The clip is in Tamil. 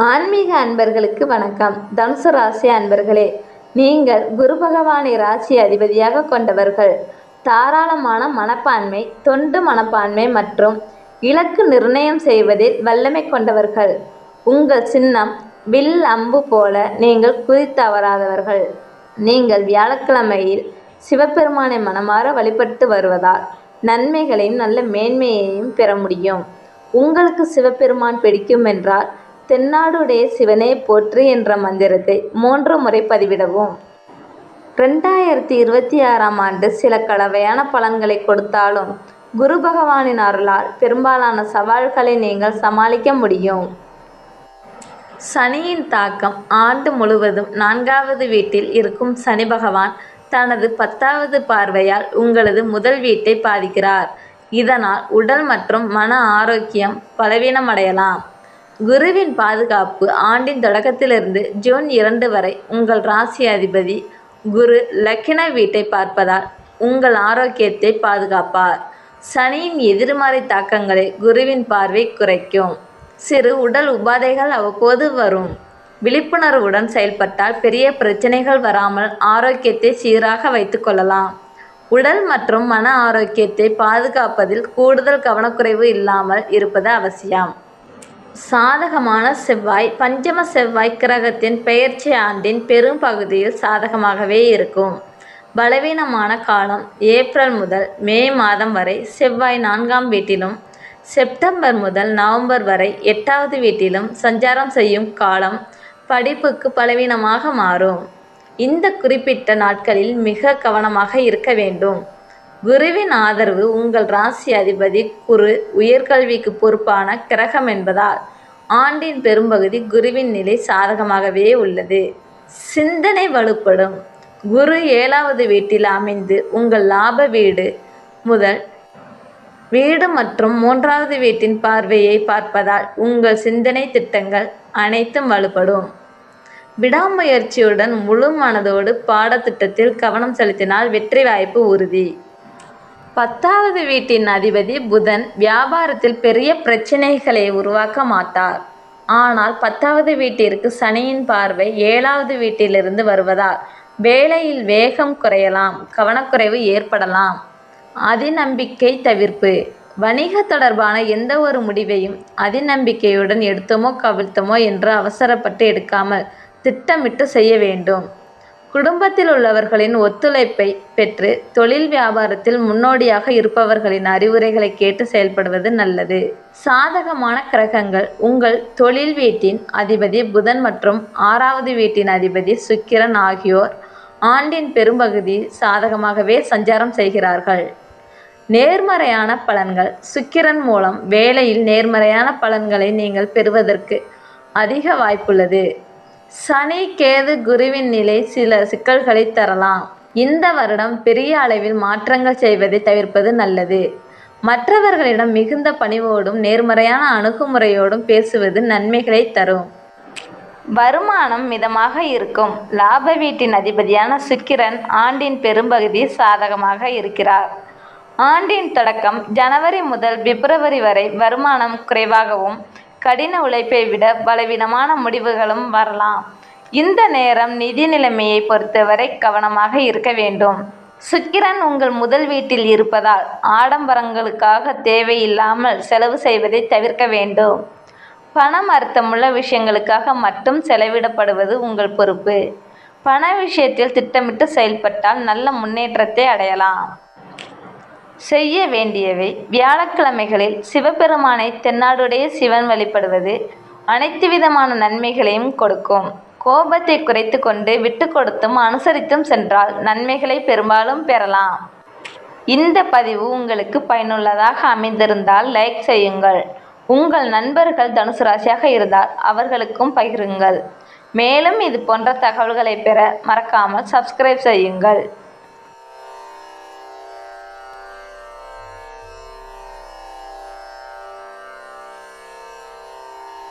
ஆன்மீக அன்பர்களுக்கு வணக்கம். தனுசு ராசி அன்பர்களே நீங்கள் குரு பகவானை ராசி அதிபதியாக கொண்டவர்கள். தாராளமான மனப்பான்மை தொண்டு மனப்பான்மை மற்றும் இலக்கு நிர்ணயம் செய்வதில் வல்லமை கொண்டவர்கள். உங்கள் சின்னம் வில் அம்பு போல நீங்கள் குறித்தவராதவர்கள் நீங்கள் வியாழக்கிழமையில் சிவபெருமானை மனமாற வழிபட்டு வருவதால் நன்மைகளையும் நல்ல மேன்மையையும் பெற முடியும். உங்களுக்கு சிவபெருமான் பிடிக்கும் என்றால் தென்னாடுடைய சிவனே போற்றி என்ற மந்திரத்தை மூன்று முறை பதிவிடவும். ரெண்டாயிரத்தி இருபத்தி ஆறாம் ஆண்டு சில கலவையான பலன்களை கொடுத்தாலும் குரு பகவானின் அருளால் பெரும்பாலான சவால்களை நீங்கள் சமாளிக்க முடியும். சனியின் தாக்கம் ஆண்டு முழுவதும் நான்காவது வீட்டில் இருக்கும் சனி பகவான் தனது பத்தாவது பார்வையால் உங்களது முதல் வீட்டை பாதிக்கிறார். இதனால் உடல் மற்றும் மன ஆரோக்கியம் பலவீனமடையலாம். குருவின் பாதுகாப்பு ஆண்டின் தொடக்கத்திலிருந்து ஜூன் இரண்டு வரை உங்கள் ராசி அதிபதி குரு லக்கின வீட்டை பார்ப்பதால் உங்கள் ஆரோக்கியத்தை பாதுகாப்பார். சனியின் எதிர்மறை தாக்கங்களை குருவின் பார்வை குறைக்கும். சிறு உடல் உபாதைகள் அவ்வப்போது வரும். விழிப்புணர்வுடன் செயல்பட்டால் பெரிய பிரச்சனைகள் வராமல் ஆரோக்கியத்தை சீராக வைத்துக்கொள்ளலாம் உடல் மற்றும் மன ஆரோக்கியத்தை பாதுகாப்பதில் கூடுதல் கவனக்குறைவு இல்லாமல் இருப்பது அவசியம். சாதகமான செவ்வாய் பஞ்சம செவ்வாய் கிரகத்தின் பெயர்ச்சி ஆண்டின் பெரும் பகுதியில் சாதகமாகவே இருக்கும். பலவீனமான காலம் ஏப்ரல் முதல் மே மாதம் வரை செவ்வாய் நான்காம் வீட்டிலும் செப்டம்பர் முதல் நவம்பர் வரை எட்டாவது வீட்டிலும் சஞ்சாரம் செய்யும் காலம் படிப்புக்கு பலவீனமாக மாறும். இந்த குறிப்பிட்ட நாட்களில் மிக கவனமாக இருக்க வேண்டும். குருவின் ஆதரவு உங்கள் ராசி அதிபதி குரு உயர்கல்விக்கு பொறுப்பான கிரகம் என்பதால் ஆண்டின் பெரும்பகுதி குருவின் நிலை சாதகமாகவே உள்ளது. சிந்தனை வலுப்படும். குரு ஏழாவது வீட்டில் அமைந்து உங்கள் லாப வீடு முதல் வீடு மற்றும் மூன்றாவது வீட்டின் பார்வையை பார்ப்பதால் உங்கள் சிந்தனை திட்டங்கள் அனைத்தும் வலுப்படும். விடாமுயற்சியுடன் முழு மனதோடு பாடத்திட்டத்தில் கவனம் செலுத்தினால் வெற்றி வாய்ப்பு உறுதி. பத்தாவது வீட்டின் அதிபதி புதன் வியாபாரத்தில் பெரிய பிரச்சனைகளை உருவாக்க மாட்டார். ஆனால் பத்தாவது வீட்டிற்கு சனியின் பார்வை ஏழாவது வீட்டிலிருந்து வருவதால் வேலையில் வேகம் குறையலாம் கவனக்குறைவு ஏற்படலாம். அதிநம்பிக்கை தவிர்ப்பு. வணிக தொடர்பான எந்த ஒரு முடிவையும் அதிநம்பிக்கையுடன் எடுத்தோமோ கவிழ்த்தோமோ என்று அவசரப்பட்டு எடுக்காமல் திட்டமிட்டு செய்ய வேண்டும். குடும்பத்தில் உள்ளவர்களின் ஒத்துழைப்பை பெற்று தொழில் வியாபாரத்தில் முன்னோடியாக இருப்பவர்களின் அறிவுரைகளை கேட்டு செயல்படுவது நல்லது. சாதகமான கிரகங்கள் உங்கள் தொழில் வீட்டின் அதிபதி புதன் மற்றும் ஆறாவது வீட்டின் அதிபதி சுக்கிரன் ஆகியோர் ஆண்டின் பெரும்பகுதி சாதகமாகவே சஞ்சாரம் செய்கிறார்கள். நேர்மறையான பலன்கள் சுக்கிரன் மூலம் வேலையில் நேர்மறையான பலன்களை நீங்கள் பெறுவதற்கு அதிக வாய்ப்புள்ளது. சனி கேது குருவின் நிலை சில சிக்கல்களை தரலாம். இந்த வருடம் பெரிய அளவில் மாற்றங்கள் செய்வதை தவிர்ப்பது நல்லது. மற்றவர்களிடம் மிகுந்த பணிவோடும் நேர்மறையான அணுகுமுறையோடும் பேசுவது நன்மைகளை தரும். வருமானம் மிதமாக இருக்கும். லாப வீட்டின் அதிபதியான சுக்கிரன் ஆண்டின் பெரும்பகுதி சாதகமாக இருக்கிறார். ஆண்டின் தொடக்கம் ஜனவரி முதல் பிப்ரவரி வரை வருமானம் குறைவாகவும் கடின உழைப்பை விட பலவீனமான முடிவுகளும் வரலாம். இந்த நேரம் நிதி நிலைமையை பொறுத்தவரை கவனமாக இருக்க வேண்டும். சுக்கிரன் உங்கள் முதல் வீட்டில் இருப்பதால் ஆடம்பரங்களுக்காக தேவையில்லாமல் செலவு செய்வதை தவிர்க்க வேண்டும். பணம் அர்த்தமுள்ள விஷயங்களுக்காக மட்டும் செலவிடப்படுவது உங்கள் பொறுப்பு. பண விஷயத்தில் திட்டமிட்டு செயல்பட்டால் நல்ல முன்னேற்றத்தை அடையலாம். செய்ய வேண்டியவை வியாழக்கிழமைகளில் சிவபெருமானை தென்னாடுடைய சிவன் வழிபடுவது அனைத்து விதமான நன்மைகளையும் கொடுக்கும். கோபத்தை குறைத்து கொண்டு விட்டு கொடுத்தும் அனுசரித்தும் சென்றால் நன்மைகளை பெரும்பாலும் பெறலாம். இந்த பதிவு உங்களுக்கு பயனுள்ளதாக அமைந்திருந்தால் லைக் செய்யுங்கள். உங்கள் நண்பர்கள் தனுசு ராசியாக இருந்தால் அவர்களுக்கும் பகிருங்கள். மேலும் இது போன்ற தகவல்களை பெற மறக்காமல் சப்ஸ்கிரைப் செய்யுங்கள்.